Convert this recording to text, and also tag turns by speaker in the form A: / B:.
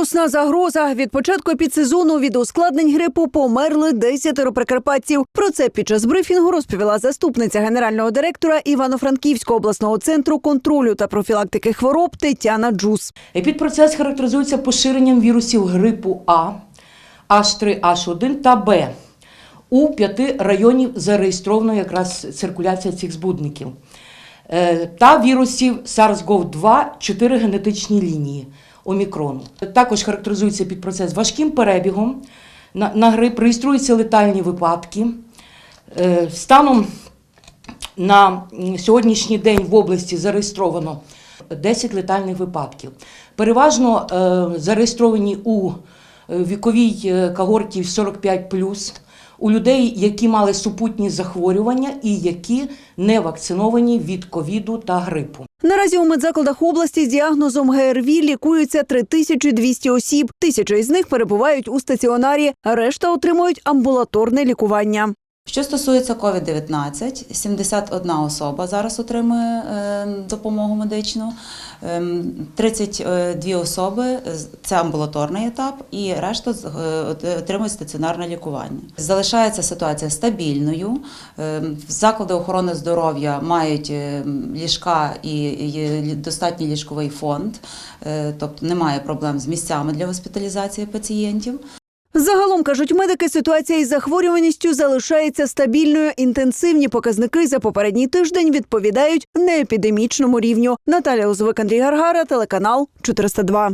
A: Вірусна загроза від початку підсезону від ускладнень грипу померли десятеро прикарпатців. Про це під час брифінгу розповіла заступниця генерального директора Івано-Франківського обласного центру контролю та профілактики хвороб Тетяна Джус.
B: Епідпроцес характеризується поширенням вірусів грипу А, H3H1 та Б. У п'яти районів зареєстровано якраз циркуляція цих збудників. Е, Та вірусів SARS-CoV-2 чотири генетичні лінії омікрону. Також характеризується підпроцес важким перебігом. На, грип реєструються летальні випадки. Е, Станом на сьогоднішній день в області зареєстровано 10 летальних випадків. Переважно е, зареєстровані у е, віковій когорті 45+, у людей, які мали супутні захворювання і які не вакциновані від ковіду та грипу.
A: Наразі у медзакладах області з діагнозом ГРВІ лікуються 3200 осіб. Тисяча із них перебувають у стаціонарі, решта отримують амбулаторне лікування.
C: Що стосується COVID-19, 71 особа зараз отримує е, допомогу медичну, Ем, 32 особи з- це амбулаторний етап, і решта з- е, отримують стаціонарне лікування. Залишається ситуація стабільною. Ем, Заклади охорони здоров'я мають е, ліжка і достатній ліжковий фонд, е, тобто немає проблем з місцями для госпіталізації пацієнтів.
A: Загалом кажуть медики, ситуація із захворюваністю залишається стабільною. Інтенсивні показники за попередній тиждень відповідають неепідемічному рівню. Наталя Узвик, Андрій Гаргара, телеканал 402.